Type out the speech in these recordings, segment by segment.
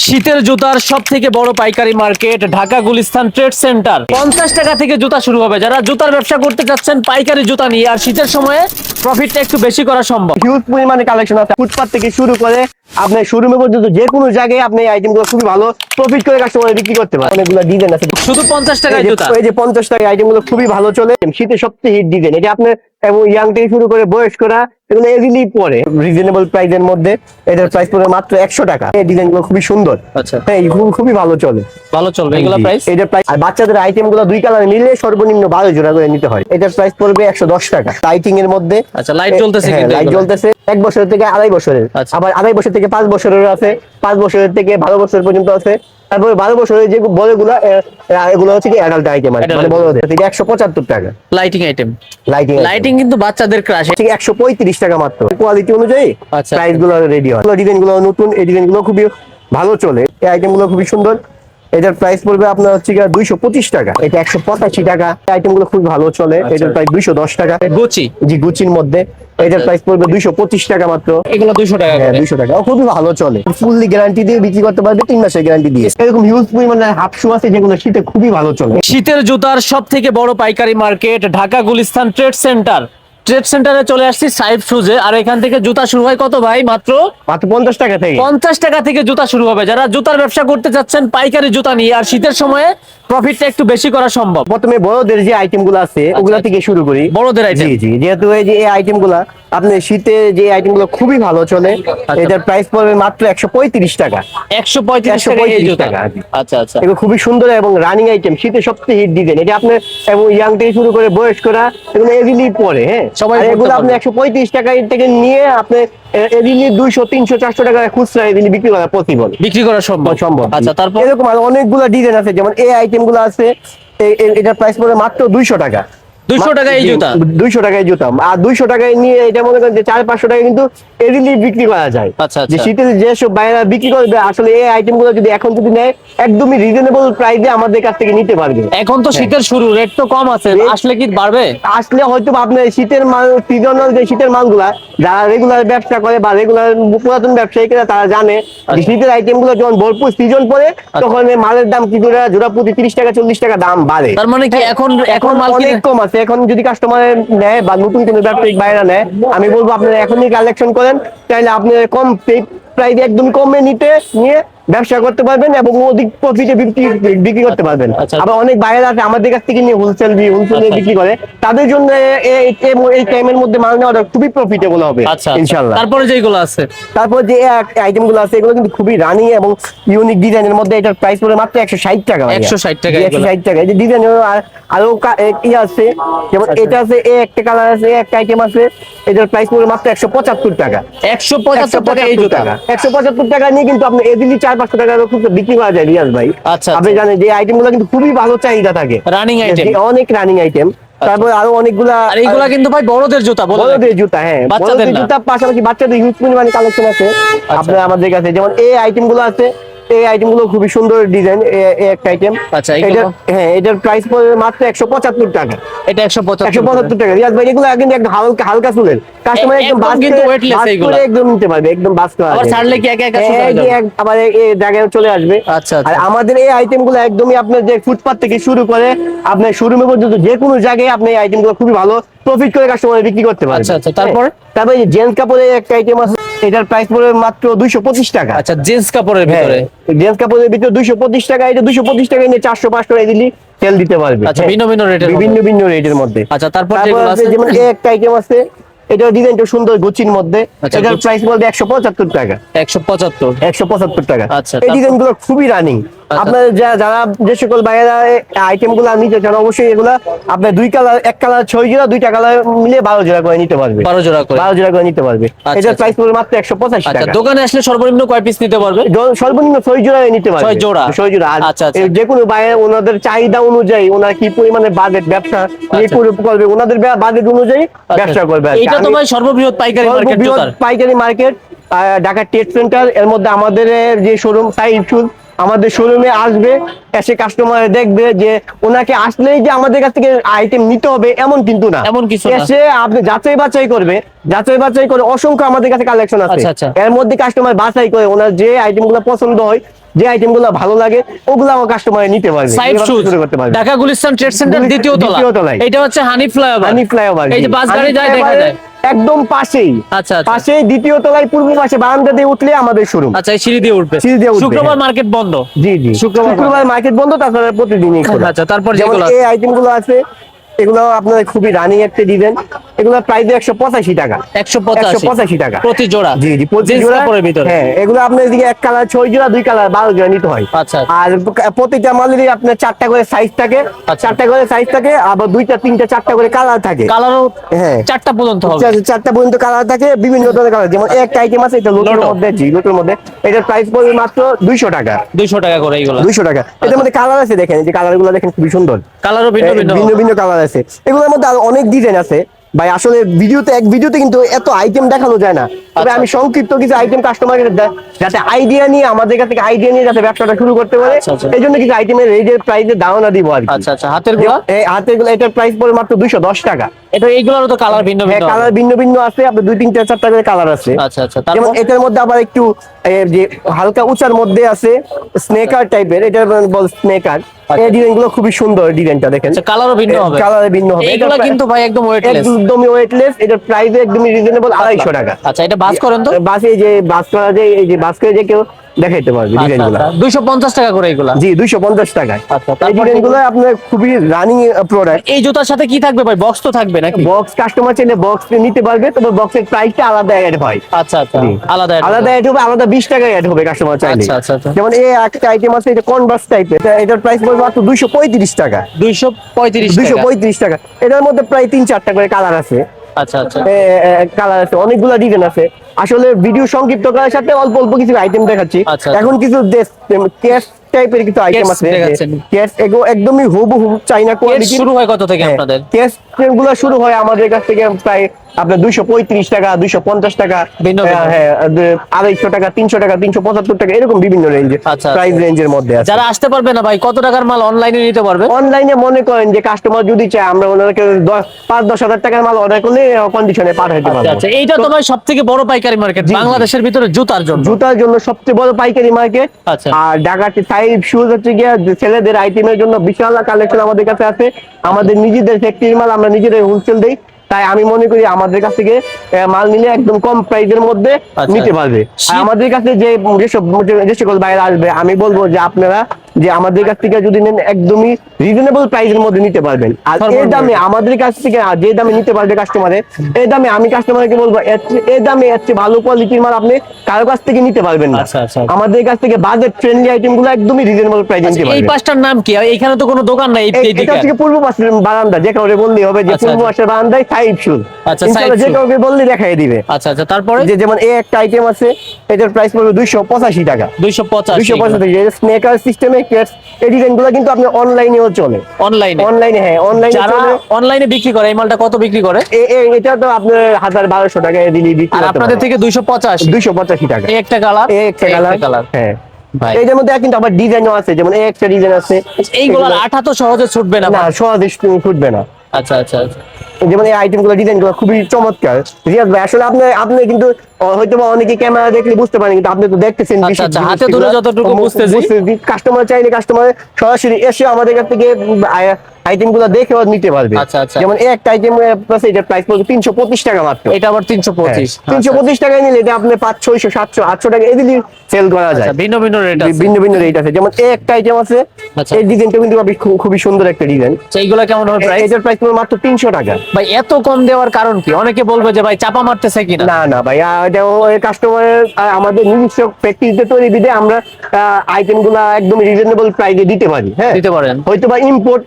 শীতের জুতার সব থেকে বড় পাইকারি market Dhaka Gulistan trade centre. পঞ্চাশ টাকা থেকে জুতা শুরু হবে। যারা জুতার ব্যবসা করতে চাচ্ছেন পাইকারি জুতা নিয়ে আর শীতের সময়ে প্রফিটটা একটু বেশি করা সম্ভব। হিউজ পরিমাণে কালেকশন আছে। ফুটপাথ থেকে শুরু করে আপনার শোরুমে পর্যন্ত যে কোনো জায়গায় আপনি আইটেমগুলো খুবই ভালো প্রফিট করে কাস্টমার বিক্রি করতে পারেন। অনেকগুলো ডিজাইন আছে। শুধু পঞ্চাশ যে- জুতা? এই যে পঞ্চাশ টাকা আইটেমগুলো খুবই ভালো চলে। শীতে সবচেয়ে হিট ডিজাইন এটা আপনার এবং ইয়াং থেকে শুরু করে বয়স্করা এগুলো এজিলি পরে রিজনেবল প্রাইসের মধ্যে। এটার প্রাইস পড়বে মাত্র একশো টাকা। এই ডিজাইনগুলো খুবই সুন্দর। আচ্ছা। হ্যাঁ খুব- খুবই ভালো চলে। ভালো চলবে এগুলো প্রাইস এটার প্রাইস আর বাচ্চাদের আইটেমগুলো দুই কালার মিলে সর্বনিম্ন বারো জোড়া করে নিতে হয়। এটার প্রাইস পড়বে একশো দশ টাকা। লাইটিং এর মধ্যে আচ্ছা, লাইট জ্বলতেছে কিন্তু লাইট জ্বলতেছে এক বছর থেকে আড়াই বছরের। আচ্ছা। আবার আড়াই বছর থেকে পাঁচ বছরের আছে। পাঁচ বছরের থেকে বারো বছর পর্যন্ত আছে। তারপরে বারো বছরের যে বড়গুলো এগুলো হচ্ছে কি অ্যাডাল্ট আইটেম মানে বড়দের। থেকে একশো পঁচাত্তর টাকা। লাইটিং আইটেম লাইটিং লাইটিং কিন্তু বাচ্চাদের ক্রাশ ঠিক একশো পঁয়ত্রিশ টাকা মাত্র। কোয়ালিটি অনুযায়ী আচ্ছা। প্রাইসগুলো রেডি হয়। ডিজাইনগুলো নতুন এই ডিজাইনগুলো খুবই ভালো চলে। এই আইটেমগুলো খুবই সুন্দর। এটার প্রাইস পড়বে আপনার হচ্ছে গিয়ে দুইশো পঁচিশ টাকা। এটা একশো পঁচাশি টাকা। আইটেমগুলো খুব ভালো চলে। আচ্ছা। এটার প্রাইস দুইশো দশ টাকা। গুচি জি গুচির মধ্যে। এটার প্রাইস পড়বে দুইশো পঁচিশ টাকা মাত্র। এগুলো দুশো টাকা হ্যাঁ দুইশো টাকা। খুবই ভালো চলে। ফুললি গ্যারান্টি দিয়ে বিক্রি করতে পারবে তিন মাসের গ্যারান্টি দিয়ে। এরকম হিউজ পরিমাণে হাফ শু আছে যেগুলো শীতে খুবই ভালো চলে। শীতের জুতার সব থেকে বড় পাইকারি market Dhaka Gulistan trade centre trade সেন্টারে চলে আসছি সাইফ শুজে আর এখান থেকে জুতা শুরু হয় কত ভাই? মাত্র মাত্র পঞ্চাশ টাকা থেকে। পঞ্চাশ টাকা থেকে জুতা শুরু হবে। যারা জুতার ব্যবসা করতে চাচ্ছেন পাইকারি জুতা নিয়ে আর শীতের সময়ে প্রফিটটা একটু বেশি করা সম্ভব। প্রথমে বড়দের যে আইটেম আছে ওগুলা থেকে শুরু করি। বড়দের item? জি জি। যেহেতু এই যে আইটেম আপনি শীতে যে আইটেম খুবই ভালো চলে এটার প্রাইস পড়বে মাত্র একশো পঁয়ত্রিশ টাকা। একশো পঁয়ত্রিশ টাকা 135 টাকা, আচ্ছা আচ্ছা। এগুলো খুবই সুন্দর এবং রানিং আইটেম শীতে সবচেয়ে হিট ডিজাইন এটা আপনি এবং ইয়াং থেকে শুরু করে বয়স্করা এগুলো এজিলি পরে হ্যাঁ? সবাই এগুলো আপনি পারবে। একশো পঁয়ত্রিশ টাকা থেকে নিয়ে আপনি এজিলি দুইশো তিনশো চারশো টাকা খুচরা এদিনই বিক্রি করা পসিবল বিক্রি করা সম্ভব। সম্ভব। আচ্ছা তারপর? এরকম আরও অনেকগুলো ডিজাইন আছে যেমন এই আইটেমগুলো আছে এটার প্রাইস পড়বে মাত্র দুইশো টাকা। 200 টাকা এই জুতা? দুইশো টাকায় জুতা। আর দুইশো টাকায় নিয়ে এটা মনে করেন যে চার পাঁচশো টাকা কিন্তু বিক্রি করা যায়। আচ্ছা, যে আচ্ছা। শীতের বাইরা বিক্রি করবে আসলে এই যদি এখন যদি নেয় একদমই রিজনেবল প্রাইসে আমাদের কাছ থেকে নিতে পারবে। এখন তো শীতের শুরু রেট তো কম আছে আসলে কি বাড়বে? আসলে হয়তো আপনার শীতের মাল সিজনাল যে শীতের মালগুলা যারা রেগুলার ব্যবসা করে বা রেগুলার পুরাতন ব্যবসায়ীরা তারা জানে যে শীতের আইটেমগুলো যখন ভরপুর সিজন পরে তখন মালের দাম কি করে জোড়া প্রতি তিরিশ টাকা চল্লিশ টাকা দাম বাড়ে। তার মানে কি এখন এখন মাল অনেক কম আছে। এখন যদি কাস্টমার নেয় বা নতুন কোনো ব্যবসায়িক বাইরা নেয়, আমি বলব আপনারা এখনই কালেকশন করেন তাহলে আপনি কম প্রাইস একদম কমে নিতে নিয়ে ব্যবসা করতে পারবেন এবং অধিক প্রফিটে বিক্রি বিক্রি করতে পারবেন আচ্ছা। আবার অনেক বাইরে আছে আমাদের কাছ থেকে নিয়ে হোলসেল হোলসেল আচ্ছা। বিক্রি করে তাদের জন্য এই টাইমের মধ্যে মাল নেওয়াটা খুবই প্রফিটেবল হবে আচ্ছা আচ্ছা। ইনশাল্লাহ তারপরে যেগুলো আছে তারপর যে আইটেমগুলো আছে এগুলো কিন্তু খুবই রানিং এবং ইউনিক ডিজাইনের মধ্যে এটার প্রাইস পড়ে মাত্র একশো ষাট টাকা ভাইয়া। 160 টাকা জি, এগুলো। 160 টাকা এই যে ডিজাইন আরও কা- এ- ই আছে যেমন আচ্ছা। এটা আছে এ একটা কালার আছে এ একটা আইটেম আছে এটার প্রাইস পড়ে মাত্র একশো পঁচাত্তর টাকা একশো পঁচাত্তর টাকা এই জুতা একশো পঁচাত্তর টাকা নিয়ে কিন্তু আপনি এদিনই চার পাঁচশো টাকা খুব বিক্রি করা যায় রিয়াজ ভাই। আচ্ছা, আপনি আচ্ছা। জানেন যে আইটেমগুলো কিন্তু খুবই ভালো চাহিদা থাকে। রানিং আইটেম অনেক রানিং আইটেম তারপর আরও অনেকগুলা আর এইগুলা কিন্তু ভাই বড়দের জুতা বড়দের জুতা হ্যাঁ। বাচ্চাদের জুতা পাশাপাশি বাচ্চাদের হিউজ পরিমাণে কালেকশন আছে। আপনার আমাদের কাছে যেমন এই আইটেমগুলো আছে এই আইটেমগুলো খুবই সুন্দর ডিজাইন একটা আইটেম আচ্ছা? এটার হ্যাঁ এটার প্রাইস পড়বে মাত্র একশো পঁচাত্তর টাকা এটা একশো একশো পঁচাত্তর পঁচাত্তর টাকা রিয়াজ ভাই এগুলো কিন্তু একদম হালকা হালকা কাস্টমার একদম বাস কিন্তু এইগুলা। করে একদম নিতে পারবে একদম বাস করা আবার ছাড়লে কি একা একা হ্যাঁ, এই যাবে? আবার এই- এই জায়গায় চলে আসবে আচ্ছা, আচ্ছা। আর আমাদের এই আইটেমগুলো একদমই আপনার যে ফুটপাথ থেকে শুরু করে আপনার শোরুমে পর্যন্ত যে কোনো জায়গায় আপনি এই আইটেমগুলো খুবই ভালো প্রফিট করে কাস্টমার বিক্রি করতে পারবেন আচ্ছা, আচ্ছা, তারপর? হ্যাঁ, তারপরে যে জেন্টস কাপড়ের একটা আইটেম আছে এটার প্রাইস পড়বে মাত্র দুইশো পঁচিশ টাকা। আচ্ছা জিন্স কাপড়ের ভিতরে? জেন্টস কাপড়ের ভিতরে দুইশো পঁচিশ টাকা এটা দুইশো পঁচিশ টাকা নিয়ে চারশো পাঁচশো টাকা দিলি তেল দিতে পারবে। আচ্ছা, হ্যাঁ। ভিন্ন ভিন্ন rate ভিন্ন ভিন্ন রেটের মধ্যে। আচ্ছা, তারপর? যেমন এই একটা আইটেম আছে এটা ডিজাইনটা সুন্দর গুচির মধ্যে আচ্ছা, এটার প্রাইস বলবে একশো পঁচাত্তর টাকা। একশো পঁচাত্তর? একশো পঁচাত্তর টাকা। আচ্ছা, এই তারপর? ডিজাইনগুলো খুবই রানিং আপনার যা- যারা যে সকল বাইরে আইটেমগুলো নিতে চান অবশ্যই এগুলো আপনার দুই কালার এক কালার ছয় জোড়া দুইটা কালার মিলে বারো জোড়া করে নিতে পারবে। বারো জোড়া করে। বারো জোড়া করে নিতে পারবে। আচ্ছা, এটার আচ্ছা। প্রাইস পড়বে মাত্র একশো পঁচাশি আচ্ছা টাকা। দোকানে আসলে সর্বনিম্ন কয় পিস নিতে পারবে? সর্বনিম্ন ছয় জোড়া নিতে পারবে। ছয় জোড়া? ছয় জোড়া। আচ্ছা, আচ্ছা। যে কোনো বাইরে ওনাদের চাহিদা অনুযায়ী ওনার কি পরিমাণে বাজেট ব্যবসা আচ্ছা। করে- করবে ওনাদের বাজেট অনুযায়ী ব্যবসা করবে এটা তো ভাই সর্ববৃহৎ পাইকারি মার্কেট পাইকারি মার্কেট ঢাকা ট্রেড সেন্টার এর মধ্যে আমাদের যে শোরুম শুজ আমাদের শোরুমে আসবে এসে কাস্টমার দেখবে যে ওনাকে আসলেই যে আমাদের কাছ থেকে আইটেম নিতে হবে এমন কিন্তু না। এমন কিছু এসে আপনি যাচাই বাছাই করবে যাচাই বাছাই করে অসংখ্য আমাদের কাছে কালেকশন আছে। আচ্ছা, আচ্ছা। এর মধ্যে কাস্টমার বাছাই করে ওনার যে আইটেমগুলো পছন্দ হয় যে আইটেমগুলো ভালো লাগে ওগুলো আমার কাস্টমার নিতে পারবে। সাইড শুজ শুরু করতে পারবে। ঢাকা গুলিস্তান ট্রেড সেন্টার দ্বিতীয় তলা। দ্বিতীয় তলায়। এটা হচ্ছে হানি ফ্লাইওভার হানি ফ্লাইওভার এই যে বাস গাড়ি যায় দেখা যায়। একদম পাশেই। আচ্ছা, আচ্ছা। পাশেই দ্বিতীয় তলায় পূর্ব পাশে বারান্দা দিয়ে উঠলে আমাদের শোরুম আচ্ছা সিঁড়ি দিয়ে উঠবে। সিঁড়ি দিয়ে উঠবে, শুক্রবার হ্যাঁ। মার্কেট বন্ধ। জি জি। শুক্রবার মার্কেট বন্ধ তাছাড়া প্রতিদিনই খোলা। আচ্ছা, তারপর যেগুলো এই আইটেমগুলো আছে এগুলো আপনার খুবই রানিং একটা ডিজাইন এগুলো প্রাইস একশো পঁচাশি টাকা। একশো পঁচাশি। টাকা। প্রতি জোড়া? জি জি প্রতি জোড়া। ভিতরে? হ্যাঁ এগুলো আপনার এদিকে এক কালার ছয় জোড়া দুই কালার বারো জোড়া নিতে হয়। আচ্ছা। আর প্রতিটা মালেরই আপনার চারটা করে সাইজ থাকে। আচ্ছা। চারটা করে সাইজ থাকে আবার দুইটা তিনটা চারটা করে কালার থাকে। কালারও হ্যাঁ। চারটা পর্যন্ত হবে। চারটা পর্যন্ত কালার থাকে বিভিন্ন ধরনের কালার যেমন একটা আইটেম আছে এটা লোটের মধ্যে জি লোটের মধ্যে। এটার প্রাইস পড়বে মাত্র দুইশো টাকা। দুইশো টাকা করে এইগুলো। দুইশো টাকা। এটার মধ্যে কালার আছে দেখেন যে কালারগুলো দেখেন খুবই সুন্দর। কালারও ভিন্ন এ, ভিন্ন ভিন্ন ভিন্ন কালার আছে। এগুলোর মধ্যে আরও অনেক ডিজাইন আছে। ভাই আসলে ভিডিওতে এক ভিডিওতে কিন্তু এত আইটেম দেখানো যায় না। তবে আচ্ছা। আমি সংক্ষিপ্ত কিছু আইটেম কাস্টমারকে যাতে আইডিয়া নিয়ে আমাদের কাছ থেকে আইডিয়া নিয়ে যাতে ব্যবসাটা শুরু করতে পারে। আচ্ছা, আচ্ছা। এই জন্য কিছু আইটেমের রেটের প্রাইসে ধারণা দিব আর আচ্ছা আচ্ছা। হাতের দেওয়া এই হাতে গুলো এটার প্রাইস পড়ে মাত্র দুইশো দশ টাকা। এটা এইগুলোরও তো কালার ভিন্ন হ্যাঁ ভিন্ন কালার ভিন্ন ভিন্ন আছে আপনার দুই তিনটা চারটা করে কালার আছে। আচ্ছা আচ্ছা যেমন এটার মধ্যে আবার একটু যে হালকা উঁচার মধ্যে আছে স্নেকার টাইপের এটা বল স্নেকার। আচ্ছা। এই ডিজাইনগুলো খুবই সুন্দর ডিজাইনটা দেখেন। আচ্ছা কালারও ভিন্ন হবে। কালার ভিন্ন হবে। এটার কিন্তু ভাই একদম ওয়েটলেস একদমই ওয়েটলেস এটার প্রাইস একদমই রিজনেবল আড়াইশো টাকা। আচ্ছা এটা বাস করেন তো? বাসে এই যে বাস করা যায় এই যে বাস করে যে কেউ দেখাইতে পারবে ডিজাইনগুলো। দুইশো পঞ্চাশ টাকা করে এগুলা? জি দুইশো পঞ্চাশ টাকায়। আচ্ছা, এই ডিজাইনগুলো আপনার খুবই রানিং প্রোডাক্ট এই জুতার সাথে কি থাকবে ভাই? বক্স তো থাকবে নাকি? বক্স কাস্টমার চাইলে বক্স নিতে পারবে তবে বক্সের প্রাইসটা আলাদা অ্যাড হয়। আচ্ছা আচ্ছা আলাদা। আলাদা অ্যাড হবে আলাদা বিশ টাকায় অ্যাড হবে কাস্টমার চাইলে। আচ্ছা, আচ্ছা, আচ্ছা। যেমন এই একটা আইটেম আছে এটা কনভার্স টাইপের এটা এটার প্রাইস পড়বে মাত্র দুইশো পঁয়ত্রিশ টাকা। দুইশো পঁয়ত্রিশ দুইশো টাকা পঁয়ত্রিশ টাকা। এটার মধ্যে প্রায় তিন চারটা করে কালার আছে। আচ্ছা আচ্ছা। কালার আছে অনেকগুলো ডিজাইন আছে। আসলে ভিডিও সংক্ষিপ্ত করার সাথে অল্প অল্প কিছু আইটেম দেখাচ্ছি। আচ্ছা। এখন কিছু ক্যাশ টাইপের কিছু আইটেম আছে দেখাচ্ছেন। ক্যাশ একদমই হুবহু চাইনা কোয়ালিটি শুরু হয় কত থেকে আপনাদের ক্যাশগুলো শুরু হয় আমাদের কাছ থেকে প্রায় আপনার দুইশো পঁয়ত্রিশ টাকা দুইশো পঞ্চাশ টাকা। হ্যাঁ, হ্যাঁ আড়াইশো টাকা তিনশো টাকা তিনশো পঁচাত্তর টাকা এরকম বিভিন্ন রেঞ্জে আচ্ছা, প্রাইস আচ্ছা। রেঞ্জের মধ্যে আছে যারা আসতে পারবে না ভাই কত টাকার মাল অনলাইনে নিতে পারবে অনলাইনে মনে করেন যে কাস্টমার যদি চায় আমরা ওনাকে পাঁচ দশ হাজার টাকার মাল অর্ডার করলে কন্ডিশনে পাঠাইতে আচ্ছা পারব আচ্ছা এইটা তো ভাই সব থেকে বড় পাইকারি মার্কেট। বাংলাদেশের ভিতরে জুতার জন্য জুতার জন্য সবচেয়ে বড় পাইকারি মার্কেট আচ্ছা। আর ঢাকাতে সাইড শুজ হচ্ছে গিয়ে ছেলেদের ছেলেদের আইটেমের জন্য বিশাল কালেকশন আমাদের কাছে আছে। আমাদের নিজেদের ফ্যাক্টরির মাল আমরা নিজেদের হোলসেল দেই। তাই আমি মনে করি আমাদের কাছ থেকে মাল নিলে একদম কম প্রাইসের মধ্যে আচ্ছা। নিতে পারবে। আমাদের কাছে যে যেসব যে সকল বাইরে আসবে আমি বলব যে আপনারা যে আমাদের কাছ থেকে যদি নেন একদমই রিজনেবল প্রাইসের মধ্যে নিতে পারবেন। আর এই দামে আমাদের কাছ থেকে যে দামে নিতে পারবে কাস্টমারে এই দামে আমি কাস্টমারকে বলব এর এই দামে এর চেয়ে ভালো কোয়ালিটির মাল আপনি কারও কাছ থেকে নিতে পারবেন না। আচ্ছা, আচ্ছা। আমাদের কাছ থেকে বাজেট ফ্রেন্ডলি আইটেমগুলো একদমই রিজনেবল প্রাইসে নিতে আচ্ছা, এই পাঁচটার নাম কি? এখানে তো কোনো দোকান নাই এটা হচ্ছে পূর্ব পাশের বারান্দা যে কাউরে বললেই হবে যে আচ্ছা, পূর্ব আচ্ছা। পাশের বারান্দায় সাইড শুজ আচ্ছা, যে। কাউকে বললে দেখাই দিবে। আচ্ছা আচ্ছা তারপরে? যে যেমন এই একটা আইটেম আছে এটার প্রাইস পড়বে দুইশো পঁচাশি টাকা। দুইশো পঁচাশি। দুইশো পঁচাশি সিস্টেমে এই ডিজাইনগুলো কিন্তু আপনি অনলাইনেও চলে। অনলাইনে অনলাইনে হ্যাঁ অনলাইনে চলে। অনলাইনে বিক্রি করে এই মালটা কত বিক্রি করে? এটা তো আপনার হাজার বারোশো টাকা দিলি বিক্রি আর আপনাদের থেকে দুইশো পঁচাশি। দুইশো পঁচাশি টাকা। এই একটা কালার এই একটা কালার হ্যাঁ। মধ্যে কিন্তু আবার ডিজাইনও আছে যেমন একটা ডিজাইন আছে। এইগুলোর আঠা তো সহজে ছুটবে না সহজে ফুটবে না। আচ্ছা আচ্ছা আচ্ছা। যেমন এই আইটেমগুলো ডিজাইনগুলো খুবই চমৎকার রিয়াজ ভাই আসলে আপনি আপনি কিন্তু হয়তো বা অনেকে ক্যামেরা দেখলে বুঝতে পারেন কিন্তু আপনি তো দেখতেছেন আচ্ছা, আচ্ছা, হাতে ধরে যতটুকু বুঝতেছি। কাস্টমার চাইলে কাস্টমার সরাসরি এসে আমাদের কাছ থেকে আইটেমগুলো দেখে নিতে পারবে। আচ্ছা, আচ্ছা। যেমন এই একটা আইটেম এটার প্রাইস পড়বে তিনশো পঁচিশ টাকা মাত্র। এটা আবার তিনশো পঁচিশ। তিনশো পঁচিশ টাকায় নিলে এটা আপনি পাঁচ ছয়শো সাতশো আটশো টাকা এদিকে সেল করা যায়। আচ্ছা ভিন্ন ভিন্ন রেট আছে। ভিন্ন ভিন্ন রেট আছে। যেমন এই একটা আইটেম আছে আচ্ছা। এই ডিজাইনটা কিন্তু খুব- খুবই সুন্দর একটা ডিজাইন আচ্ছা, এইগুলা কেমন হবে প্রাইস এটার প্রাইস পড়বে মাত্র তিনশো টাকা। ভাই এত কম দেওয়ার কারণ কি? অনেকে বলবে যে ভাই চাপা মারতেছে কিনা? না না ভাই এটা কাস্টমারের আমাদের নিজস্ব প্র্যাকটিসে তৈরি দিতে আমরা আইটেমগুলা একদম রিজনেবল প্রাইসে দিতে পারি হ্যাঁ? দিতে পারেন। হয়তো বা ইম্পোর্ট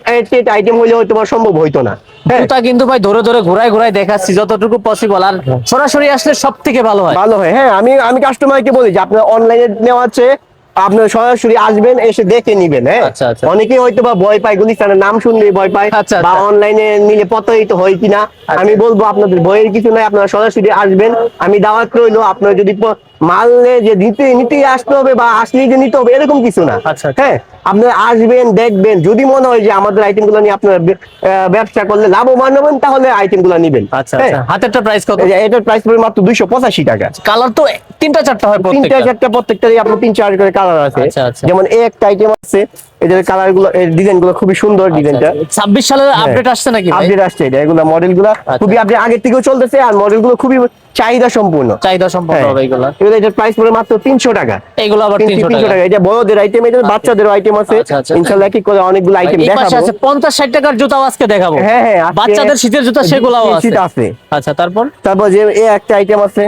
আইটেম হলে হয়তো সম্ভব হইতো না। হ্যাঁ। জুতা কিন্তু ভাই ধরে ধরে ঘুরায় ঘুরায় দেখাচ্ছি যতটুকু পসিবল আর সরাসরি আসলে সব থেকে ভালো হয়। ভালো হয়। হ্যাঁ আমি আমি কাস্টমারকে বলি যে আপনার অনলাইনে নেওয়া আছে আপনার সরাসরি আসবেন এসে দেখে নিবেন। হ্যাঁ। আচ্ছা, আচ্ছা। অনেকেই হয়তো বা ভয় পায় গুলিস্তানের নাম শুনলে ভয় পায় আচ্ছা, বা। অনলাইনে নিলে প্রতারিত হয় কিনা। আমি বলব আপনাদের ভয়ের কিছু নাই আপনারা সরাসরি আসবেন। আমি দাওয়াত রইল আপনার যদি নিয়ে যে নিতে নিতেই আসতে হবে বা আসলেই যে নিতে হবে এরকম কিছু না আচ্ছা, আচ্ছা। হ্যাঁ আপনারা আসবেন দেখবেন যদি মনে হয় যে আমাদের আইটেমগুলো নিয়ে আপনারা ব্যবসা করলে লাভবান হবেন তাহলে আইটেমগুলো নিবেন হ্যাঁ? হাতেরটা প্রাইস কত এটার প্রাইস পড়বে মাত্র দুইশো পঁচাশি টাকা কালার তো তিনটা চারটা হয় তিনটা চারটা প্রত্যেকটারই আপনার তিন চার করে কালার আছে আচ্ছা। যেমন এই একটা আইটেম আছে এদের কালারগুলো ডিজাইনগুলো খুবই সুন্দর ডিজাইনটা ছাব্বিশ সালের আপডেট আসছে নাকি? আপডেট আসছে এটা এগুলো মডেলগুলা। খুবই আপডেট আগের থেকেও চলতেছে আর মডেলগুলো খুবই চাহিদা সম্পূর্ণ চাহিদা সম্পন্ন হ্যাঁ। হবে এগুলা এটার প্রাইস পড়ে মাত্র তিনশো টাকা। এগুলো আবার তিনশো তিনশো টাকা। টাকা। এটা বড়দের আইটেম এটা বাচ্চাদের আইটেম আছে আচ্ছা, আচ্ছা। কি করে অনেকগুলো আইটেম দেখাবো। আছে পঞ্চাশ ষাট টাকার জুতাও আজকে দেখাবো। হ্যাঁ হ্যাঁ বাচ্চাদের শীতের জুতা সেগুলাও আছে। শীত আছে। আচ্ছা তারপর? তারপর যে এই একটা আইটেম আছে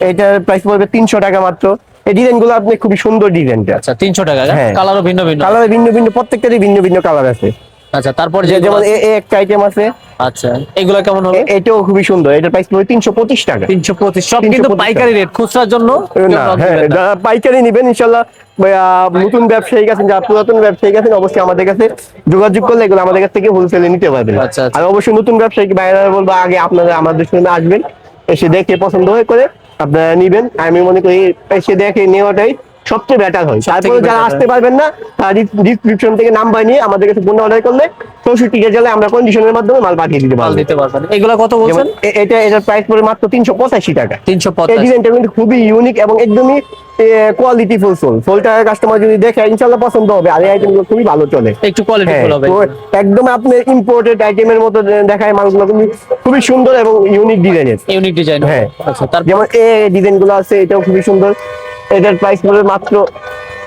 এটার প্রাইস পড়বে তিনশো টাকা মাত্র। এই ডিজাইনগুলো আপনি খুবই সুন্দর ডিজাইনটা। আচ্ছা তিনশো টাকা হ্যাঁ। কালারও ভিন্ন ভিন্ন। কালার ভিন্ন ভিন্ন প্রত্যেকটারই ভিন্ন ভিন্ন কালার আছে। আচ্ছা তারপর যে যেমন এ- একটা আইটেম আছে। আচ্ছা এগুলো কেমন হবে? এটাও খুবই সুন্দর। এটার প্রাইস পড়বে তিনশো পঁচিশ টাকা। তিনশো পঁচিশ সব কিন্তু পাইকারি রেট খুচরার জন্য না হ্যাঁ পাইকারি নিবেন ইনশাল্লাহ নতুন ব্যবসায়ী আছেন যারা পুরাতন ব্যবসায়ী আছেন অবশ্যই আমাদের কাছে যোগাযোগ করলে এগুলো আমাদের কাছ থেকে হোলসেলে নিতে পারবেন। আচ্ছা, আচ্ছা। আর অবশ্যই নতুন ব্যবসায়ী বাইরে বলব আগে আপনারা আমাদের সঙ্গে আসবেন এসে দেখে পছন্দ হয়ে করে আপনারা নিবেন। আমি মনে করি এসে দেখে নেওয়াটাই সবচেয়ে বেটার হয়। তারপরে যারা আসতে পারবেন না তারা ডিসক্রিপশন থেকে নাম্বার নিয়ে আমাদের কাছে পণ্য অর্ডার করলে চৌষট্টি জেলায় আমরা কন্ডিশনের মাধ্যমে মাল পাঠিয়ে দিতে পারব। দিতে পারবেন। এগুলো কত বলছেন? এটা এটার প্রাইস পড়ে মাত্র তিনশো পঁচাশি টাকা। তিনশো এই ডিজাইনটা কিন্তু খুবই ইউনিক এবং একদমই কোয়ালিটি ফুল সোল সোলটা কাস্টমার যদি দেখে ইনশাল্লাহ পছন্দ হবে। আর এই আইটেমগুলো খুবই ভালো চলে। একটু কোয়ালিটি হ্যাঁ, ফুল হবে। একদম আপনি ইম্পোর্টেড আইটেমের মতো দেখায় মালগুলো খুবই খুবই সুন্দর এবং ইউনিক ডিজাইনের ইউনিক ডিজাইন হ্যাঁ। আচ্ছা তারপর? যেমন এই ডিজাইনগুলো আছে এটাও খুবই সুন্দর। এটার প্রাইস পড়বে মাত্র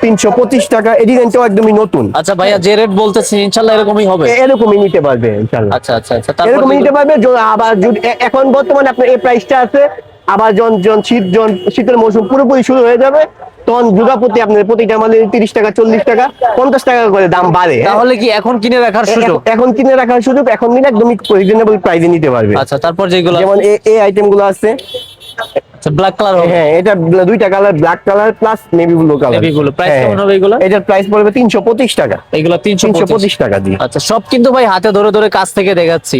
তিনশো পঁচিশ টাকা। এই ডিজাইনটাও একদমই নতুন। আচ্ছা ভাইয়া যে রেট বলতেছি ইনশাল্লাহ এরকমই হবে? এরকমই নিতে পারবে ইনশাল্লাহ আচ্ছা আচ্ছা আচ্ছা তারপর এরকম নিতে পারবে আবার এখন বর্তমানে আপনার এই প্রাইসটা আছে আবার জন যখন শীত জন শীতের মৌসুম পুরোপুরি শুরু হয়ে যাবে তখন দুর্গা প্রতি আপনার প্রতিটা মানে তিরিশ টাকা চল্লিশ টাকা পঞ্চাশ টাকা করে দাম বাড়ে? তাহলে কি এখন কিনে রাখার সুযোগ? এখন কিনে রাখার সুযোগ এখন নিলে একদমই রিজনেবল প্রাইসে নিতে পারবে। আচ্ছা তারপর যেগুলো যেমন এই আইটেমগুলো আছে ব্ল্যাক কালার হ্যাঁ এটা দুইটা colour black colour plus navy blue colour Navy blue, price কেমন হবে এগুলো? এটার প্রাইস পড়বে তিনশো পঁচিশ টাকা। এগুলো দিয়ে। আচ্ছা সব কিন্তু ভাই হাতে ধরে ধরে কাছ থেকে দেখাচ্ছি।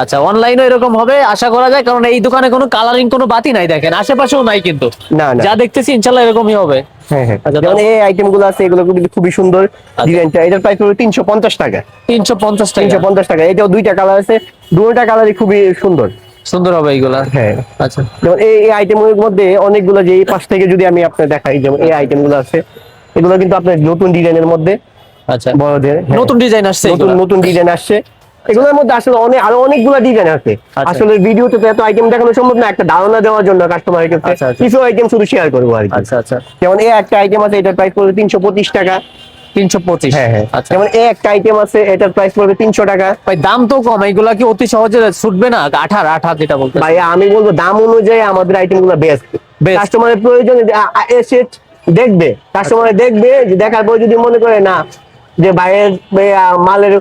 আচ্ছা অনলাইনও এরকম হবে আশা করা যায় কারণ এই দোকানে কোনো কালারিং কোনো বাতি নাই দেখেন আশেপাশেও নাই কিন্তু। যা দেখতেছি ইনশাল্লাহ এরকমই হবে। হ্যাঁ হ্যাঁ। আচ্ছা, এই আইটেমগুলো আছে এগুলো খুবই সুন্দর ডিজাইনটা এটার প্রাইস পড়বে তিনশো পঞ্চাশ টাকা। তিনশো পঞ্চাশ টাকা। তিনশো পঞ্চাশ টাকা। এটাও দুইটা কালার আছে দুইটা কালারই খুবই সুন্দর। সুন্দর হবে এইগুলা? হ্যাঁ। আচ্ছা। যেমন এই আইটেমের মধ্যে অনেকগুলো যে এই পাশ থেকে যদি আমি আপনার দেখাই যেমন এই আইটেমগুলো আছে এগুলো কিন্তু আপনার নতুন ডিজাইনের মধ্যে আচ্ছা। বড়দের হ্যাঁ। নতুন ডিজাইন আসছে নতুন নতুন ডিজাইন আসছে। এগুলোর মধ্যে আসলে অনেক আরও অনেকগুলো ডিজাইন আছে। আচ্ছা। আসলে ভিডিওতে তো এত আইটেম দেখানো সম্ভব না একটা ধারণা দেওয়ার জন্য কাস্টমারের কাছে আচ্ছা, আচ্ছা। কিছু আইটেম শুধু শেয়ার করব আর কি। আচ্ছা আচ্ছা। যেমন এই একটা আইটেম আছে এটার প্রাইস পড়বে তিনশো পঁচিশ টাকা। হ্যাঁ হ্যাঁ। আচ্ছা। যেমন এই একটা আইটেম আছে এটার প্রাইস পড়বে তিনশো টাকা। ভাই দাম তো কম এইগুলা কি অতি সহজে ছুটবে না? আঠার আঠার যেটা বলতে ভাই আমি বলব দাম অনুযায়ী আমাদের বেস্ট কাস্টমারের প্রয়োজন এসে দেখবে। কাস্টমার দেখবে দেখার পর যদি মনে করে না যে মালের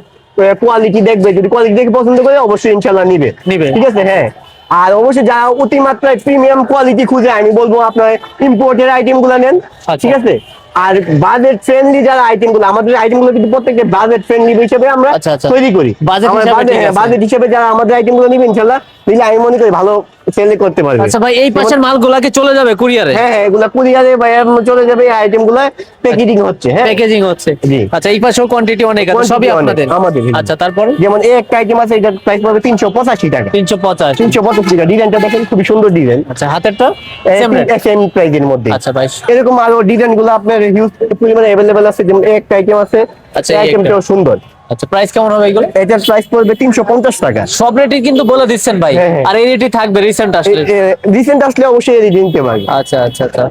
কোয়ালিটি দেখবে যদি কোয়ালিটি দেখে পছন্দ করে অবশ্যই ইনশাল্লাহ নিবে। নিবে। ঠিক আছে? হ্যাঁ। আর অবশ্যই যারা অতিমাত্রায় প্রিমিয়াম কোয়ালিটি খুঁজে আমি বলব আপনার ইম্পোর্টের আইটেমগুলো নেন। আচ্ছা। ঠিক আছে? আর বাজেট ফ্রেন্ডলি যারা আইটেমগুলো আমাদের আইটেমগুলো কিন্তু প্রত্যেকটা বাজেট ফ্রেন্ডলি হিসেবে আমরা আচ্ছা, আচ্ছা। তৈরি করি। আমার হিসাবে যারা আমাদের আইটেমগুলো নিবে ইনশাল্লাহ নিলে আমি মনে করি ভালো সেল করতে পারবে। আচ্ছা ভাই এই পাশের মালগুলা কি চলে যাবে কুরিয়ারে? হ্যাঁ হ্যাঁ এগুলা কুরিয়ারে এর চলে যাবে আইটেমগুলা প্যাকেজিং হচ্ছে হ্যাঁ। প্যাকেজিং হচ্ছে। আচ্ছা এই পাশেও কোয়ান্টিটি অনেক আছে সবই আপনাদের? আমাদের। আচ্ছা তারপরে? যেমন এই একটা আইটেম আছে এটার প্রাইস পড়বে তিনশো পঁচাশি টাকা। তিনশো পঞ্চাশ তিনশো পঁচাশি টাকা। ডিজাইনটা দেখেন খুবই সুন্দর ডিজাইন আচ্ছা হাতেরটা? সেম প্রাইজের মধ্যে। আচ্ছা ভাই। এরকম আরও ডিজাইনগুলো আপনার হিউজ পরিমাণে অ্যাভেলেবেল আছে যেমন এই একটা আইটেম আছে আচ্ছা, এই এই আইটেমটাও সুন্দর। আচ্ছা প্রাইস কেমন হবে এগুলো? এটার প্রাইস পড়বে তিনশো পঞ্চাশ টাকা। সব রেটই কিন্তু বলে দিচ্ছেন ভাই। হ্যাঁ, হ্যাঁ। আর এই রেটই থাকবে রিসেন্ট আসলে। রিসেন্ট আসলে অবশ্যই এই নিতে পারবে। আচ্ছা আচ্ছা আচ্ছা।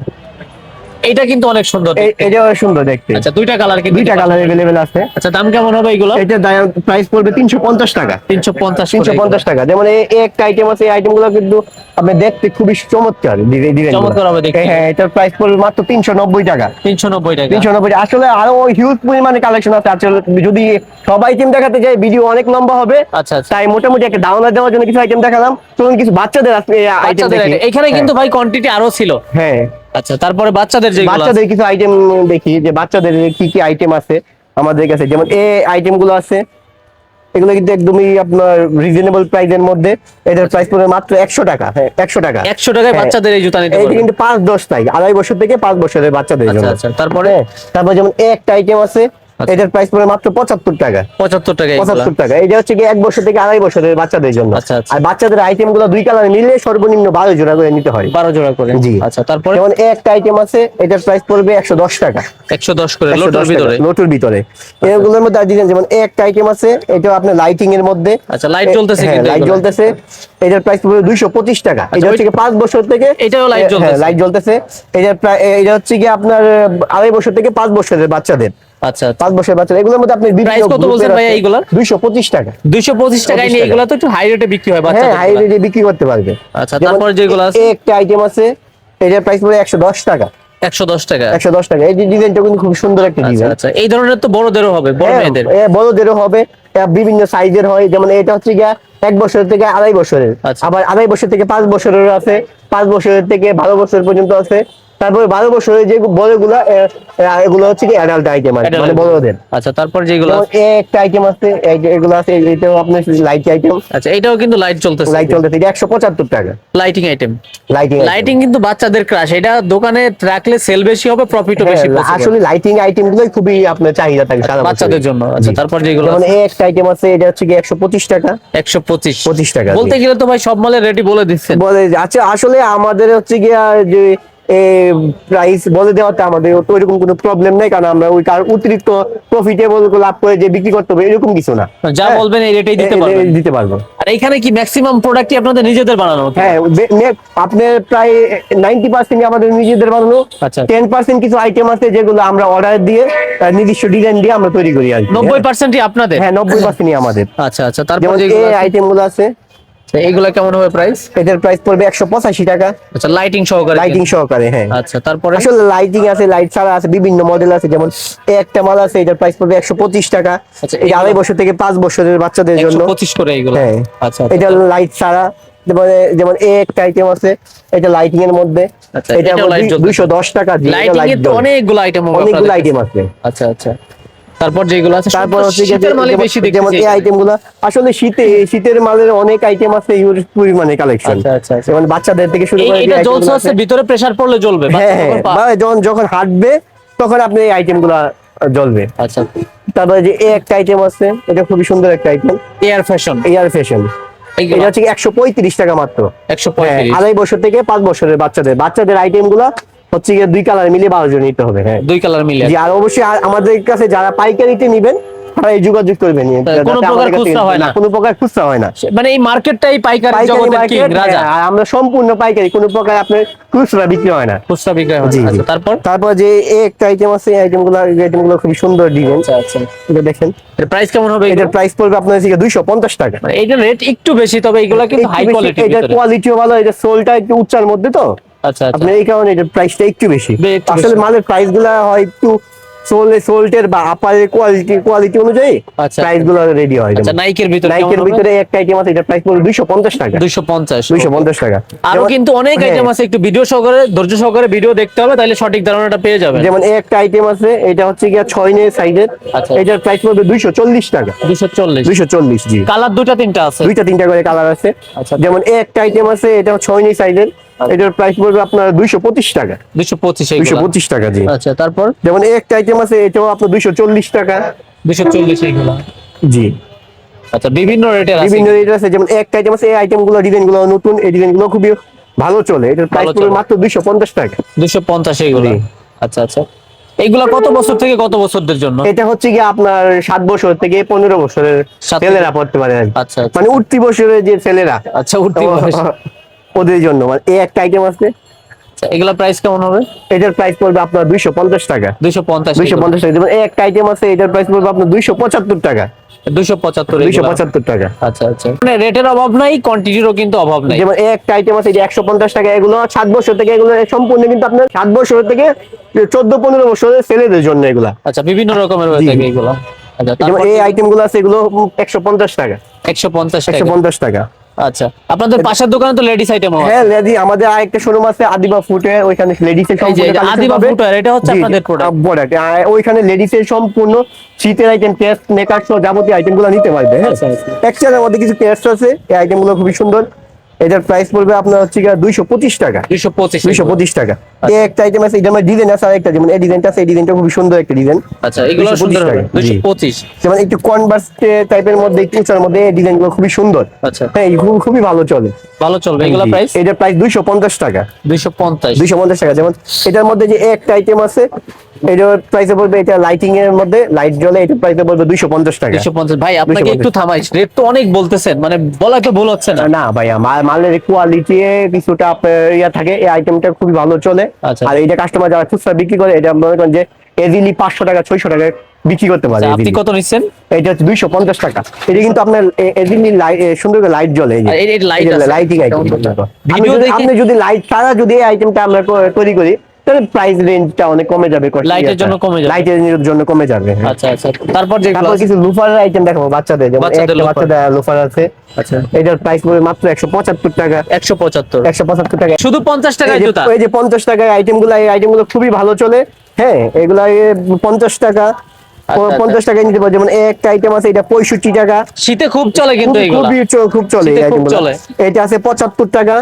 এটা কিন্তু অনেক সুন্দর এটাও সুন্দর দেখতে। আচ্ছা দুইটা কালার কিন্তু দুইটা কালার অ্যাভেলেবেল আছে। আচ্ছা দাম কেমন হবে এগুলো? এটার প্রাইস পড়বে তিনশো পঞ্চাশ টাকা। তিনশো পঞ্চাশ তিনশো পঞ্চাশ টাকা। যেমন এই একটা আইটেম আছে এই আইটেমগুলো কিন্তু আপনি দেখতে খুবই চমৎকার। ডিজাইনগুলো। চমৎকার হবে দেখতে। হ্যাঁ এটার প্রাইস পড়বে মাত্র তিনশো নব্বই টাকা। তিনশো নব্বই টাকা। তিনশো নব্বই আসলে আরও হিউজ পরিমাণে কালেকশন আছে। আসলে যদি সব আইটেম দেখাতে যাই ভিডিও অনেক লম্বা হবে। আচ্ছা আচ্ছা। তাই মোটামুটি একটা ধারণা দেওয়ার জন্য কিছু আইটেম দেখালাম। চলুন কিছু বাচ্চাদের আইটেম দেখি। এখানে কিন্তু ভাই কোয়ান্টিটি আরও ছিল। হ্যাঁ। আচ্ছা তারপরে বাচ্চাদের যে বাচ্চাদের কিছু আইটেম দেখি যে বাচ্চাদের কি কি আইটেম আছে আমাদের কাছে। যেমন এই আইটেমগুলো আছে এগুলো কিন্তু একদমই আপনার রিজনেবল প্রাইসের মধ্যে। এদের প্রাইস পড়বে মাত্র একশো টাকা হ্যাঁ একশো টাকা। একশো টাকায় হ্যাঁ। বাচ্চাদের এই জুতা নিতে পারবেন কিন্তু পাঁচ দশ তাই আড়াই বছর থেকে পাঁচ বছরের বাচ্চাদের আচ্ছা জন্য। আচ্ছা তারপরে? হ্যাঁ, তারপর যেমন এ একটা আইটেম আছে আচ্ছা। এটার প্রাইস পড়বে মাত্র পঁচাত্তর টাকা। পঁচাত্তর টাকা এগুলা। পঁচাত্তর টাকা। এটা হচ্ছে কি এক বছর থেকে আড়াই বছরের বাচ্চাদের জন্য। আচ্ছা, আচ্ছা। আর বাচ্চাদের আইটেমগুলো দুই কালার মিলে সর্বনিম্ন বারো জোড়া করে নিতে হয়। বারো জোড়া করে। জি। আচ্ছা তারপরে? যেমন একটা আইটেম আছে এটার প্রাইস পড়বে একশো দশ টাকা। একশো দশ করে 110 লোটোর ভিতরে? লোটোর ভিতরে। এগুলোর মধ্যে আর দিলেন যেমন একটা আইটেম আছে এটা আপনার লাইটিং এর মধ্যে। আচ্ছা, লাইট জ্বলতেছে হ্যাঁ, কিন্তু লাইট জ্বলতেছে। এটার প্রাইস পড়বে দুইশো পঁচিশ টাকা। এটা হচ্ছে কি পাঁচ বছর থেকে এটাও light হ্যাঁ, জ্বলতেছে। লাইট জ্বলতেছে। এটার এটা হচ্ছে কি আপনার আড়াই বছর থেকে পাঁচ বছরের বাচ্চাদের। আচ্ছা আচ্ছা। পাঁচ বছরের বাচ্চা এগুলোর মধ্যে আপনি Price কত বলছেন ভাইয়া এইগুলার? দুইশো পঁচিশ টাকা। দুইশো পঁচিশ টাকায় নিয়ে এগুলো তো একটু হাই রেটে বিক্রি হয় হ্যাঁ হাই রেটে বিক্রি করতে পারবে। আচ্ছা, তারপর যেগুলো আছে? একটা আইটেম আছে এটার প্রাইস পড়বে একশো দশ টাকা। এই ডিজাইনটা কিন্তু খুব সুন্দর একটা আচ্ছা ডিজাইন আচ্ছা। এই ধরনের তো বড়দেরও হবে বড় হ্যাঁ, মেয়েদের। বড়দেরও হবে। বিভিন্ন সাইজের হয়। যেমন এটা হচ্ছে গিয়া এক বছর থেকে আড়াই বছরের। আচ্ছা। আবার আড়াই বছর থেকে পাঁচ বছরের আছে। পাঁচ বছরের থেকে বারো বছর পর্যন্ত আছে। তারপরে বারো বছরের যে বড়গুলা এগুলো হচ্ছে কি অ্যাডাল্ট আইটেম মানে বড়দের। আচ্ছা তারপর যেগুলো একটা আইটেম আছে এগুলো আছে এটাও আপনার লাইট আইটেম আচ্ছা এটাও কিন্তু লাইট চলতেছে। লাইট চলতেছে এটা একশো পঁচাত্তর টাকা। লাইটিং আইটেম লাইটিং লাইটিং কিন্তু বাচ্চাদের ক্রাশ এটা দোকানে রাখলে সেল বেশি হবে প্রফিটও বেশি। হ্যাঁ, আসলে লাইটিং আইটেম গুলোই খুবই আপনার চাহিদা থাকে সারা বাচ্চাদের জন্য। আচ্ছা তারপর যেগুলো এই একটা আইটেম আছে এটা হচ্ছে কি একশো পঁচিশ টাকা। একশো পঁচিশ। 25 টাকা, বলতে গেলে তো ভাই সব মালের রেডি বলে দিচ্ছেন। বলে আচ্ছা আসলে আমাদের হচ্ছে গিয়া যে প্রাইস বলে দেওয়াতে আমাদের তো এরকম কোনো প্রবলেম নেই কারণ আমরা ওই কার অতিরিক্ত প্রফিটেবল লাভ করে যে বিক্রি করতে হবে এরকম কিছু না। যা হ্যাঁ, বলবেন এই রেটেই দিতে এ- দিতে পারব। আর এখানে কি ম্যাক্সিমাম প্রোডাক্টই আপনাদের নিজেদের বানানো? হ্যাঁ আপনার প্রায় নাইনটি পার্সেন্ট আমাদের নিজেদের বানানো আচ্ছা। টেন পার্সেন্ট কিছু আইটেম আছে যেগুলো আমরা অর্ডার দিয়ে নির্দিষ্ট ডিজাইন দিয়ে আমরা তৈরি করি আর কি। নব্বই পার্সেন্টই আপনাদের? হ্যাঁ নব্বই পার্সেন্টই আমাদের। আচ্ছা আচ্ছা তারপর যেগুলো এই আছে, আইটেম এইগুলা কেমন হবে প্রাইস এটার প্রাইস পড়বে একশো পঁচাশি টাকা। আচ্ছা লাইটিং সহকারে লাইটিং সহকারে হ্যাঁ। আচ্ছা তারপরে? আসলে লাইটিং আছে লাইট ছাড়া আছে বিভিন্ন মডেল আছে যেমন এই একটা মাল আছে এটার প্রাইস পড়বে একশো পঁচিশ টাকা। আচ্ছা, এই আড়াই বছর থেকে পাঁচ বছরের বাচ্চাদের জন্য। একশো পঁচিশ করে এইগুলো হ্যাঁ। আচ্ছা এটা লাইট ছাড়া যেমন এই একটা আইটেম আছে এটা লাইটিং এর মধ্যে। আচ্ছা, এটা এটাও light জ্বলতেছে। দুইশো দশ টাকা দিয়ে লাইটিং তো অনেকগুলো আইটেম অনেকগুলো আইটেম আছে। আচ্ছা আচ্ছা। তারপর যেগুলো আছে তারপর হচ্ছে বেশি যেমন এই আইটেমগুলো আসলে শীতে শীতের মালের অনেক আইটেম আছে ইউজ পরিমাণে কালেকশন আচ্ছা, আচ্ছা। যেমন বাচ্চাদের থেকে শুরু করে এটা জ্বলছে আছে- ভিতরে প্রেসার পড়লে জ্বলবে হ্যাঁ হ্যাঁ যখন যখন হাঁটবে তখন আপনি এই আইটেমগুলা জ্বলবে। আচ্ছা। তারপরে যে এই একটা আইটেম আছে এটা খুবই সুন্দর একটা item air fashion air fashion এটা হচ্ছে একশো পঁয়ত্রিশ টাকা মাত্র। একশো হ্যাঁ, আড়াই বছর থেকে পাঁচ বছরের বাচ্চাদের বাচ্চাদের আইটেমগুলা হচ্ছে গিয়ে দুই কালার মিলিয়ে বারো জন নিতে হবে হ্যাঁ। দুই কালার মিলে আর অবশ্যই আমাদের কাছে যারা পাইকারিতে নিবেন তারা এই যোগাযোগ করবেন কোনো প্রকার খুচরা হয় না? কোনো প্রকার খুচরা হয় না। মানে এই মার্কেটটাই পাইকারি পাইকারি জগতের কিং রাজা। আর আমরা সম্পূর্ণ পাইকারি কোনো প্রকার আপনার খুচরা বিক্রি হয় না। খুচরা বিক্রয় হয় না। আচ্ছা তারপর? তারপর যে এই একটা আইটেম আছে এই খুবই সুন্দর ডিজাইন আচ্ছা আচ্ছা। এটা দেখেন। এর প্রাইস কেমন হবে এটার প্রাইস পড়বে আপনার দুইশো পঞ্চাশ টাকা। মানে রেট একটু বেশি তবে এগুলা কিন্তু হাই কোয়ালিটি কোয়ালিটিও ভালো এটা সোলটা একটু উচ্চার মধ্যে তো। আচ্ছা আচ্ছা। আপনার এই কারণে এটার প্রাইসটা একটু বেশি। আসলে মালের প্রাইসগুলা হয় একটু সোলে সোল্টের বা কোয়ালিটি কোয়ালিটি অনুযায়ী। প্রাইসগুলো রেডি হয়। আচ্ছা নাইকের ভিতরে নাইকের ভিতরে একটা আইটেম আছে এটার প্রাইস পড়বে দুইশো পঞ্চাশ টাকা। দুইশো পঞ্চাশ দুইশো পঞ্চাশ টাকা। আরও কিন্তু অনেক হ্যাঁ, আইটেম আছে একটু ভিডিও সহকারে ধৈর্য সহকারে ভিডিও দেখতে হবে তাহলে সঠিক ধারণাটা পেয়ে যাবেন। যেমন এই একটা আইটেম আছে এটা হচ্ছে গিয়া ছয় নে সাইজের আচ্ছা। এটার প্রাইস পড়বে দুইশো চল্লিশ টাকা। দুইশো চল্লিশ। দুইশো চল্লিশ জি। কালার দুইটা তিনটা আছে। দুইটা তিনটা করে কালার আছে। আচ্ছা। যেমন এই একটা আইটেম আছে এটা ছয় নে সাইজের এটার প্রাইস পড়বে আপনার দুইশো পঁচিশ টাকা। দুইশো পঁচিশ দুইশো পঁচিশ টাকা জি আচ্ছা তারপর? যেমন এই একটা আইটেম আছে এটাও আপনার দুইশো চল্লিশ টাকা। দুইশো চল্লিশ জি। আচ্ছা বিভিন্ন রেটের আছে। বিভিন্ন রেট আছে যেমন একটা আইটেম আছে এই আইটেমগুলো ডিজাইনগুলো নতুন এই ডিজাইনগুলো খুবই ভালো চলে। এটার প্রাইস পড়বে মাত্র দুইশো পঞ্চাশ টাকা। দুইশো পঞ্চাশ এইগুলা। জি। আচ্ছা আচ্ছা। এইগুলা কত বছর থেকে কত বছরদের জন্য? এটা হচ্ছে কি আপনার সাত বছর থেকে পনেরো বছরের ছেলেরা পড়তে পারে আচ্ছা আচ্ছা। মানে উঠতি বছরের যে ছেলেরা। আচ্ছা উঠতি বয়স। ওদের জন্য। মানে এই একটা আইটেম আছে। আচ্ছা, এগুলা প্রাইস কেমন হবে? এটার প্রাইস পড়বে আপনার দুইশো পঞ্চাশ টাকা। দুইশো পঞ্চাশ দুইশো পঞ্চাশ টাকা। যেমন এই একটা আইটেম আছে এটার প্রাইস পড়বে আপনার দুইশো পঁচাত্তর টাকা। দুইশো পঁচাত্তর দুইশো পঁচাত্তর টাকা। আচ্ছা আচ্ছা। মানে রেটের অভাব নাই কোয়ান্টিটিরও কিন্তু অভাব নাই। যেমন এই একটা আইটেম আছে যে একশো পঞ্চাশ টাকা এগুলো সাত বছর থেকে এগুলো সম্পূর্ণ কিন্তু আপনার সাত বছর থেকে চোদ্দ পনেরো বছরের ছেলেদের জন্য এগুলা। আচ্ছা বিভিন্ন রকমের হয়ে থাকে এগুলো। আচ্ছা এই আইটেমগুলো আছে এগুলো একশো পঞ্চাশ টাকা। একশো পঞ্চাশ একশো টাকা পঞ্চাশ টাকা। আচ্ছা আপনাদের পাশের দোকানে তো লেডিস আইটেম হ্যাঁ লেডি আমাদের আরেকটা শোরুম আছে আদিবা ফুটে ওইখানে লেডিস এর সম্পূর্ণ আদিবা footwear, এটা হচ্ছে আপনাদের প্রোডাক্ট প্রোডাক্ট ওইখানে লেডিস এর সম্পূর্ণ শীতের আইটেম টেস্ট মেকআপ সহ যাবতীয় আইটেমগুলো নিতে পারবে হ্যাঁ। আচ্ছা, আচ্ছা। এক্সট্রা মধ্যে কিছু টেস্ট আছে এই আইটেমগুলো খুবই সুন্দর। এটার প্রাইস পড়বে আপনার হচ্ছে দুইশো পঁচিশ টাকা। দুইশো পঁচিশ দুইশো পঁচিশ টাকা। এই একটা আইটেম আছে এটার ডিজাইন আছে আর একটা যেমন এই ডিজাইনটা আছে এই ডিজাইনটা খুবই সুন্দর একটা ডিজাইন আচ্ছা এগুলো সুন্দর হবে দুইশো। পঁচিশ। যেমন একটু কনভার্স টাইপের মধ্যে একটু উঁচার মধ্যে এই ডিজাইনগুলো খুবই সুন্দর। আচ্ছা। হ্যাঁ খুব- খুবই ভালো চলে। ভালো চলবে এগুলো প্রাইস এটার প্রাইস দুইশো পঞ্চাশ টাকা। দুইশো পঞ্চাশ। দুইশো পঞ্চাশ টাকা। যেমন এটার মধ্যে যে একটা আইটেম আছে এটার প্রাইসে বলবে এটা লাইটিং এর মধ্যে লাইট জ্বলে এটার প্রাইসে দুইশো পঞ্চাশ টাকা। দুইশো পঞ্চাশ। ভাই আপনাকে একটু থামাই রেট তো অনেক বলতেছেন মানে বলা তো ভুল হচ্ছে না। না ভাইয়া মাল- মালের কোয়ালিটি কিছুটা ইয়া থাকে এই আইটেমটা খুবই ভালো চলে। আচ্ছা। আর এইটা কাস্টমার যারা খুচরা বিক্রি করে এটা মনে করেন যে এজিলি পাঁচশো টাকা ছয়শো টাকা বিক্রি করতে পারে আচ্ছা, আপনি কত নিচ্ছেন? এটা হচ্ছে দুইশো পঞ্চাশ টাকা। এটা কিন্তু আপনার এজিলি সুন্দর করে লাইট জ্বলে লাইটিং আইটেম আপনি যদি লাইট ছাড়া যদি এই আইটেমটা আমরা তৈরি করি তাহলে প্রাইস রেঞ্জটা অনেক কমে যাবে এর জন্য কমে যাবে। লাইটের জন্য কমে যাবে। হ্যাঁ। আচ্ছা আচ্ছা। তারপর তারপর কিছু লুফার আইটেম দেখাবো বাচ্চাদের। যেমন একটা বাচ্চাদের লুফার আছে। আচ্ছা। এটার প্রাইস পড়বে মাত্র একশো পঁচাত্তর টাকা। একশো পঁচাত্তর। একশো পঁচাত্তর টাকা। শুধু পঞ্চাশ টাকায় জুতা? এই যে পঞ্চাশ টাকায় আইটেমগুলো এই আইটেমগুলো খুবই ভালো চলে। হ্যাঁ এগুলা এ পঞ্চাশ টাকা। আচ্ছা। পঞ্চাশ টাকায় নিতে পারো। যেমন একটা আইটেম আছে এটা পঁয়ষট্টি টাকা। শীতে খুব চলে কিন্তু খুবই খুব চলে। এটা আছে পঁচাত্তর টাকা।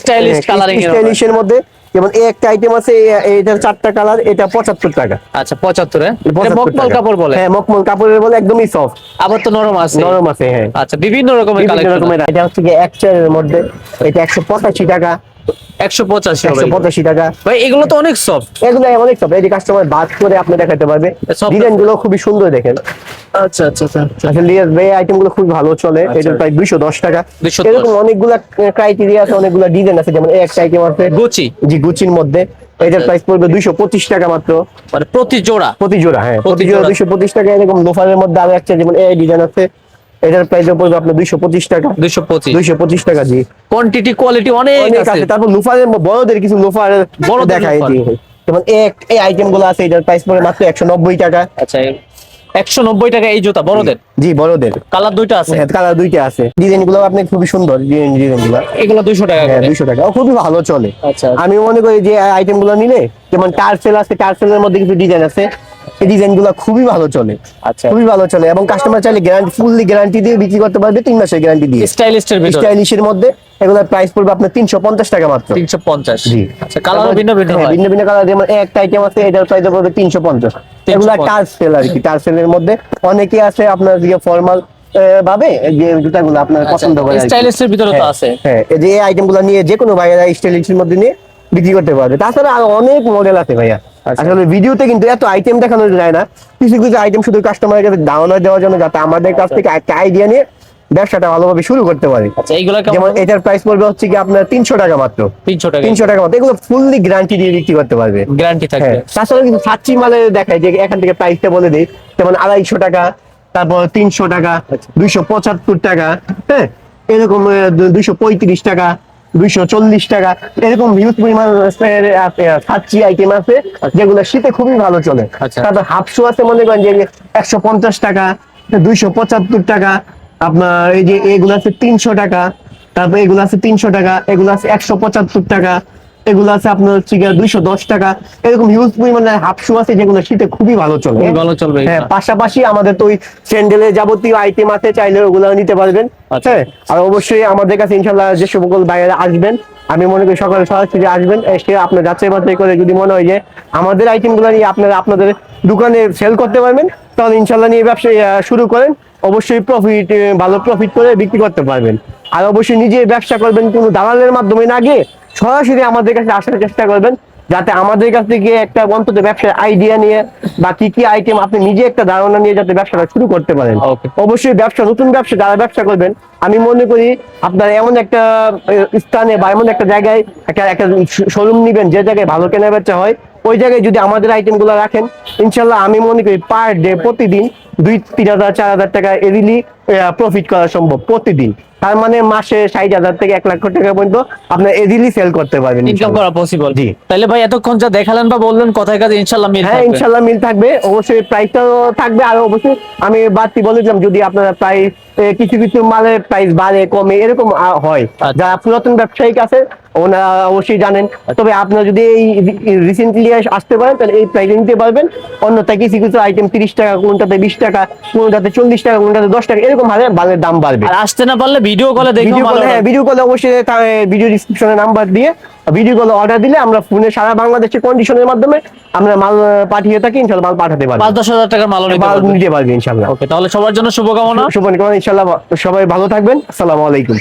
স্টাইলিশ কালারিং এর মধ্যে। যেমন এই একটা আইটেম আছে এটার চারটা কালার এটা পঁচাত্তর টাকা। আচ্ছা পঁচাত্তর? মকমল কাপড় বলে? হ্যাঁ মকমল কাপড়ের বলে একদমই সফট আবার তো নরম আছে। নরম আছে হ্যাঁ। আচ্ছা বিভিন্ন রকমের কালেকশন এটা হচ্ছে এক চেয়ারের মধ্যে এটা একশো পঁচাশি টাকা। একশো পঁচাশি একশো পঁচাশি টাকা। ভাই এগুলো তো অনেক সফট এগুলো অনেক সব এই যে কাস্টমার বাদ করে আপনি দেখাতে পারবে। ডিজাইনগুলো খুবই সুন্দর দেখেন। আচ্ছা আচ্ছা আচ্ছা আসলে ভাই আইটেমগুলো খুব ভালো চলে। এটা প্রায় দুইশো দশ টাকা। এরকম অনেকগুলা ক্রাইটেরিয়া আছে অনেকগুলা ডিজাইন আছে। যেমন এই একটা আইটেম আছে গুচি জি গুচির মধ্যে। এটার। প্রাইস পড়বে দুইশো পঁচিশ টাকা মাত্র। মানে প্রতি জোড়া? প্রতি জোড়া হ্যাঁ। প্রতি জোড়া। দুইশো পঁচিশ টাকা। এরকম লোফারের মধ্যে আরও একটা যেমন এই ডিজাইন আছে। এটার প্রাইস পড়বে আপনার দুইশো পঁচিশ টাকা। দুইশো পঁচিশ। দুইশো পঁচিশ টাকা জি। কোয়ান্টিটি কোয়ালিটি অনেক আছে। তারপর লোফারের বড়দের কিছু লোফার বড়দের দেখায়। জি যেমন এক এই আইটেমগুলো আছে এটার প্রাইস পড়বে মাত্র একশো নব্বই টাকা। আচ্ছা একশো নব্বই টাকা এই জুতা বড়দের? জি বড়দের। কালার দুইটা আছে? হ্যাঁ কালার দুইটা আছে। ডিজাইনগুলো আপনি খুবই সুন্দর ডিজাইন ডিজাইনগুলো এগুলো দুইশো টাকা হ্যাঁ করে? দুইশো টাকা। ও খুবই ভালো চলে। আচ্ছা। আমি মনে করি যে আইটেমগুলো নিলে যেমন টার্সেল আছে টার্সেলের মধ্যে কিছু ডিজাইন আছে। এই ডিজাইনগুলো খুবই ভালো চলে। আচ্ছা। খুবই ভালো চলে এবং কাস্টমার চাইলে গ্যারান্টি ফুললি গ্যারান্টি দিয়ে বিক্রি করতে পারবে তিন মাসের গ্যারান্টি দিয়ে। স্টাইলিস্টের ভিতরে। স্টাইলিশের মধ্যে এগুলোর প্রাইস পড়বে আপনার তিনশো পঞ্চাশ টাকা মাত্র। তিনশো পঞ্চাশ। জি। আচ্ছা কালারও ভিন্ন ভিন্ন হ্যাঁ, হয়। ভিন্ন ভিন্ন কালার যেমন একটা আইটেম আছে এটার প্রাইস পড়বে তিনশো পঞ্চাশ। এগুলা 350 টার্সেল আর কি টার্সেলের মধ্যে। অনেকে আছে আপনার যে ফর্মাল ভাবে যে জুতাগুলো আপনার পছন্দ করে। স্টাইলিস্টের ভিতরে তো হ্যাঁ, আছে। হ্যাঁ এই যে আইটেমগুলো নিয়ে যে কোনো ভাইয়ারা স্টাইলিশের মধ্যে নিয়ে বিক্রি করতে পারবে। তাছাড়া আরও অনেক মডেল আছে ভাইয়া। আচ্ছা। আসলে ভিডিওতে কিন্তু এত আইটেম দেখানো যায় না। কিছু কিছু আইটেম শুধু কাস্টমারের কাছে ধারণা দেওয়ার জন্য যাতে আমাদের কাছ থেকে একটা আইডিয়া নিয়ে ব্যবসাটা ভালোভাবে শুরু করতে পারে। আচ্ছা যেমন এটার প্রাইস পড়বে হচ্ছে কি আপনার তিনশো টাকা মাত্র। তিনশো টাকা। তিনশো টাকা মতো এগুলো ফুললি গ্যারান্টি দিয়ে বিক্রি করতে পারবে। গ্যারান্টি থাকবে। হ্যাঁ তাছাড়া কিন্তু সাচ্চি মালে দেখায় যে এখান থেকে প্রাইসটা বলে দিই। যেমন আড়াইশো টাকা তারপর তিনশো টাকা দুইশো পঁচাত্তর টাকা হ্যাঁ এরকম দুইশো পঁয়ত্রিশ টাকা দুইশো চল্লিশ টাকা এরকম হিউজ পরিমাণ আইটেম আছে যেগুলো শীতে খুবই ভালো চলে আচ্ছা। তারপর হাফ শু আছে মনে করেন যে একশো পঞ্চাশ টাকা দুইশো পঁচাত্তর টাকা আপনার এই যে এগুলো আছে তিনশো টাকা তারপর এগুলো আছে তিনশো টাকা এগুলো আছে একশো পঁচাত্তর টাকা এগুলো আছে আপনার হচ্ছে দুইশো দশ টাকা। এরকম হিউজ পরিমাণে হাফ শু আছে যেগুলো শীতে খুবই ভালো চলে। ভালো চলবে হ্যাঁ পাশাপাশি আমাদের তো ওই স্যান্ডেলের যাবতীয় আইটেম আছে চাইলে ওগুলো নিতে পারবেন। আচ্ছা। হ্যাঁ আর অবশ্যই আমাদের কাছে ইনশাল্লাহ যে সকল বাইরে আসবেন আমি মনে করি সকালে সরাসরি আসবেন এসে আপনার যাচাই বাছাই করে যদি মনে হয় যে আমাদের আইটেমগুলো নিয়ে আপনারা আপনাদের দোকানে সেল করতে পারবেন তাহলে ইনশাল্লাহ নিয়ে ব্যবসা শুরু করেন। অবশ্যই প্রফিট ভালো প্রফিট করে বিক্রি করতে পারবেন। আর অবশ্যই নিজে ব্যবসা করবেন কোনো দালালের মাধ্যমে না গিয়ে সরাসরি আমাদের কাছে আসার চেষ্টা করবেন যাতে আমাদের কাছ থেকে একটা অন্তত ব্যবসার আইডিয়া নিয়ে বা কি কি আইটেম আপনি নিজে একটা ধারণা নিয়ে যাতে ব্যবসাটা শুরু করতে পারেন. অবশ্যই ব্যবসা নতুন ব্যবসা যারা ব্যবসা করবেন আমি মনে করি আপনার এমন একটা স্থানে বা এমন একটা জায়গায় একটা একটা শোরুম নিবেন যে জায়গায় ভালো কেনা বেচা হয় ওই জায়গায় যদি আমাদের আইটেমগুলো রাখেন ইনশাল্লাহ আমি মনে করি পার ডে প্রতিদিন দুই তিন হাজার চার হাজার টাকা এদিনই প্রফিট করা সম্ভব প্রতিদিন। তার মানে মাসে ষাট হাজার থেকে এক লক্ষ টাকা পর্যন্ত আপনার এদিনই সেল করতে পারবেন ইনকাম করা পসিবল জি। তাহলে ভাই এতক্ষণ যা দেখালেন বা বললেন কথায় কাজে ইনশাল্লাহ মিল হ্যাঁ ইনশাল্লাহ মিল থাকবে। অবশ্যই প্রাইসটাও থাকবে। আর অবশ্যই আমি বাড়তি বলেছিলাম যদি আপনারা প্রাইস কিছু কিছু মালের প্রাইস বাড়ে কমে এরকম হয়। আচ্ছা। যারা পুরাতন ব্যবসায়িক আছে ওনারা অবশ্যই জানেন। তবে আপনারা যদি এই রিসেন্টলি আসতে পারেন তাহলে এই প্রাইসে নিতে পারবেন। অন্যথায় কিছু কিছু আইটেম তিরিশ টাকা কোনটাতে বিশ টাকা টাকা কোনটাতে চল্লিশ টাকা কোনটাতে দশ টাকা এরকম ভাবে বালের দাম বাড়বে আর আসতে না পারলে ভিডিও কলে দেখো ভিডিও কলে হ্যাঁ ভিডিও কলে অবশ্যই ভিডিও ডিসক্রিপশনে নাম্বার দিয়ে ভিডিও কলে অর্ডার দিলে আমরা ফোনে সারা বাংলাদেশের কন্ডিশনের মাধ্যমে আমরা মাল পাঠিয়ে থাকি ইনশাল্লাহ মাল পাঠাতে পারব পাঁচ দশ হাজার টাকার মাল মাল নিতে পারবে ওকে তাহলে সবার জন্য শুভকামনা শুভকামনা ইনশাল্লাহ সবাই ভালো থাকবেন আসসালামু আলাইকুম